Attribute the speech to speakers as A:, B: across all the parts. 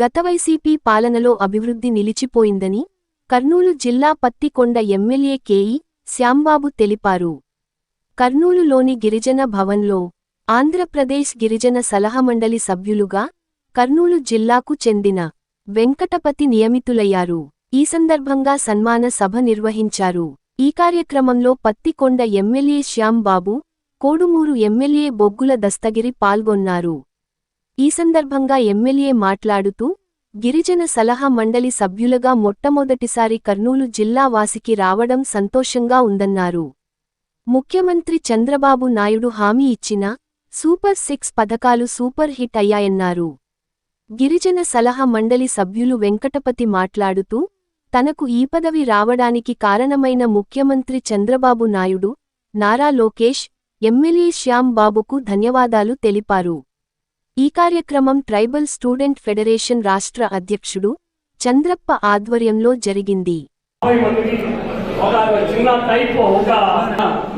A: గత వైసీపీ పాలనలో అభివృద్ధి నిలిచిపోయిందని కర్నూలు జిల్లా పత్తికొండ ఎమ్మెల్యే కేఈ శ్యాంబాబు తెలిపారు. కర్నూలులోని గిరిజన భవన్లో ఆంధ్రప్రదేశ్ గిరిజన సలహామండలి సభ్యులుగా కర్నూలు జిల్లాకు చెందిన వెంకటపతి నియమితులయ్యారు. ఈ సందర్భంగా సన్మాన సభ నిర్వహించారు. ఈ కార్యక్రమంలో పత్తికొండ ఎమ్మెల్యే శ్యాంబాబు కోడుమూరు ఎమ్మెల్యే బొగ్గుల దస్తగిరి పాల్గొన్నారు. ఈ సందర్భంగా ఎమ్మెల్యే మాట్లాడుతూ గిరిజన సలహా మండలి సభ్యులుగా మొట్టమొదటిసారి కర్నూలు జిల్లా వాసికి రావడం సంతోషంగా ఉందన్నారు. ముఖ్యమంత్రి చంద్రబాబు నాయుడు హామీ ఇచ్చిన సూపర్ సిక్స్ పథకాలు సూపర్ హిట్ అయ్యాయన్నారు. గిరిజన సలహా మండలి సభ్యులు వెంకటపతి మాట్లాడుతూ తనకు ఈ పదవి రావడానికి కారణమైన ముఖ్యమంత్రి చంద్రబాబు నాయుడు నారా లోకేష్ ఎమ్మెల్యే శ్యాంబాబుకు ధన్యవాదాలు తెలిపారు. ఈ కార్యక్రమం ట్రైబల్ స్టూడెంట్ ఫెడరేషన్ రాష్ట్ర అధ్యక్షుడు చంద్రప్ప ఆధ్వర్యంలో జరిగింది.
B: ఒక చిన్న టైప్ ఒక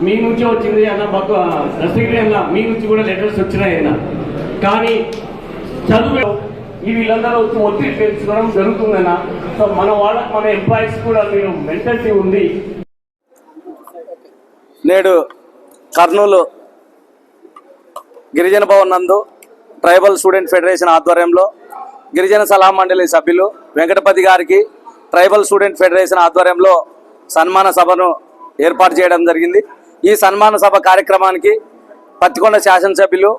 B: మీ నుంచి వచ్చింది అన్న మీ నుంచి కూడా లెటర్స్ వచ్చినాయి కానీ చదువు వీళ్ళందరూ వచ్చి ఒత్తిడి పెంచుకోవడం జరుగుతుందన్న. సో మన వాళ్ళ మన ఎంప్లాయీస్ కూడా మీరు మెంటాలిటీ ఉంది.
C: నేడు కర్నూలు గిరిజన భవన్ నందు ట్రైబల్ స్టూడెంట్ ఫెడరేషన్ ఆధ్వర్యంలో గిరిజన సలహా మండలి సభ్యులు వెంకటపతి గారికి ట్రైబల్ స్టూడెంట్ ఫెడరేషన్ ఆధ్వర్యంలో సన్మాన సభను ఏర్పాటు చేయడం జరిగింది. ఈ సన్మాన సభ కార్యక్రమానికి పత్తికొండ శాసనసభ్యులు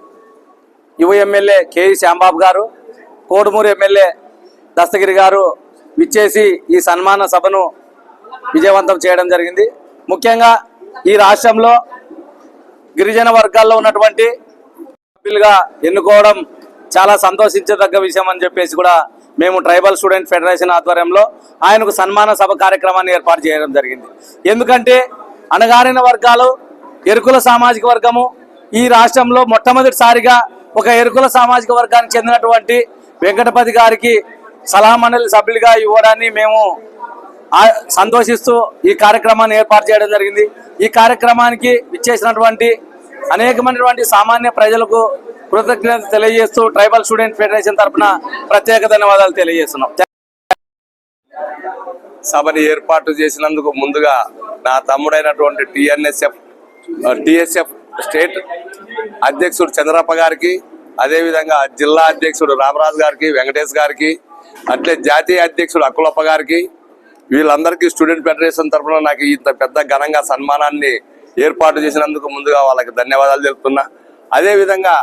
C: యువ ఎమ్మెల్యే కేఈ శ్యాంబాబు గారు కోడుమూరు ఎమ్మెల్యే దస్తగిరి గారు విచ్చేసి ఈ సన్మాన సభను విజయవంతం చేయడం జరిగింది. ముఖ్యంగా ఈ రాష్ట్రంలో గిరిజన వర్గాల్లో ఉన్నటువంటి సభ్యులుగా ఎన్నుకోవడం చాలా సంతోషించదగ్గ విషయం అని చెప్పేసి కూడా మేము ట్రైబల్ స్టూడెంట్ ఫెడరేషన్ ఆధ్వర్యంలో ఆయనకు సన్మాన సభ కార్యక్రమాన్ని ఏర్పాటు చేయడం జరిగింది. ఎందుకంటే అణగారిన వర్గాలు ఎరుకుల సామాజిక వర్గము ఈ రాష్ట్రంలో మొట్టమొదటిసారిగా ఒక ఎరుకుల సామాజిక వర్గానికి చెందినటువంటి వెంకటపతి గారికి సలహా మండలి సభ్యులుగా ఇవ్వడాన్ని మేము సంతోషిస్తూ ఈ కార్యక్రమాన్ని ఏర్పాటు చేయడం జరిగింది. ఈ కార్యక్రమానికి ఇచ్చేసినటువంటి అనేకమైనటువంటి సామాన్య ప్రజలకు కృతజ్ఞత తెలియజేస్తూ ట్రైబల్ స్టూడెంట్ ఫెడరేషన్ తరఫున ప్రత్యేక ధన్యవాదాలు తెలియజేస్తున్నాం.
D: సభని ఏర్పాటు చేసినందుకు ముందుగా నా తమ్ముడైనటువంటి టిఎన్ఎస్ఎఫ్ టిఎస్ఎఫ్ స్టేట్ అధ్యక్షుడు చంద్రప్ప గారికి అదేవిధంగా జిల్లా అధ్యక్షుడు రామరాజు గారికి వెంకటేష్ గారికి అట్లే జాతీయ అధ్యక్షుడు అక్కులప్ప గారికి వీళ్ళందరికీ స్టూడెంట్ ఫెడరేషన్ తరఫున నాకు ఇంత పెద్ద ఘనంగా సన్మానాన్ని ఏర్పాటు చేసినందుకు ముందుగా వాళ్ళకి ధన్యవాదాలు తెలుపుతున్నా. అదేవిధంగా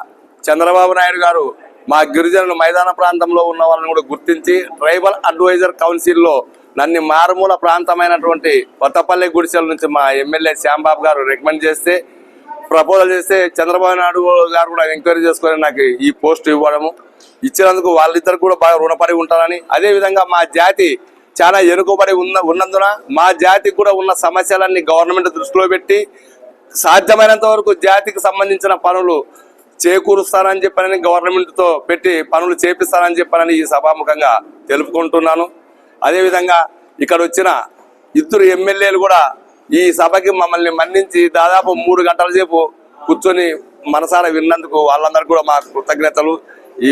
D: చంద్రబాబు నాయుడు గారు మా గిరిజనులు మైదాన ప్రాంతంలో ఉన్న వాళ్ళని కూడా గుర్తించి ట్రైబల్ అడ్వైజర్ కౌన్సిల్లో నన్ను మారుమూల ప్రాంతమైనటువంటి కొత్తపల్లి గుడిసెల నుంచి మా ఎమ్మెల్యే శ్యాంబాబు గారు రికమెండ్ చేస్తే ప్రపోజల్ చేస్తే చంద్రబాబు నాయుడు గారు కూడా ఎంక్వైరీ చేసుకొని నాకు ఈ పోస్ట్ ఇవ్వడము. ఇచ్చినందుకు వాళ్ళిద్దరు కూడా బాగా రుణపడి ఉంటారని. అదే విధంగా మా జాతి చాలా ఎనుకబడి ఉన్న ఉన్నందున మా జాతికి కూడా ఉన్న సమస్యలన్నీ గవర్నమెంట్ దృష్టిలో పెట్టి సాధ్యమైనంత వరకు జాతికి సంబంధించిన పనులు చేకూరుస్తానని చెప్పానని గవర్నమెంట్తో పెట్టి పనులు చేపిస్తానని చెప్పనని ఈ సభాముఖంగా తెలుపుకుంటున్నాను. అదేవిధంగా ఇక్కడ వచ్చిన ఇద్దరు ఎమ్మెల్యేలు కూడా ఈ సభకి మమ్మల్ని మన్నించి దాదాపు మూడు గంటల సేపు కూర్చొని మనసారా విన్నందుకు వాళ్ళందరికీ కూడా మా కృతజ్ఞతలు. ఈ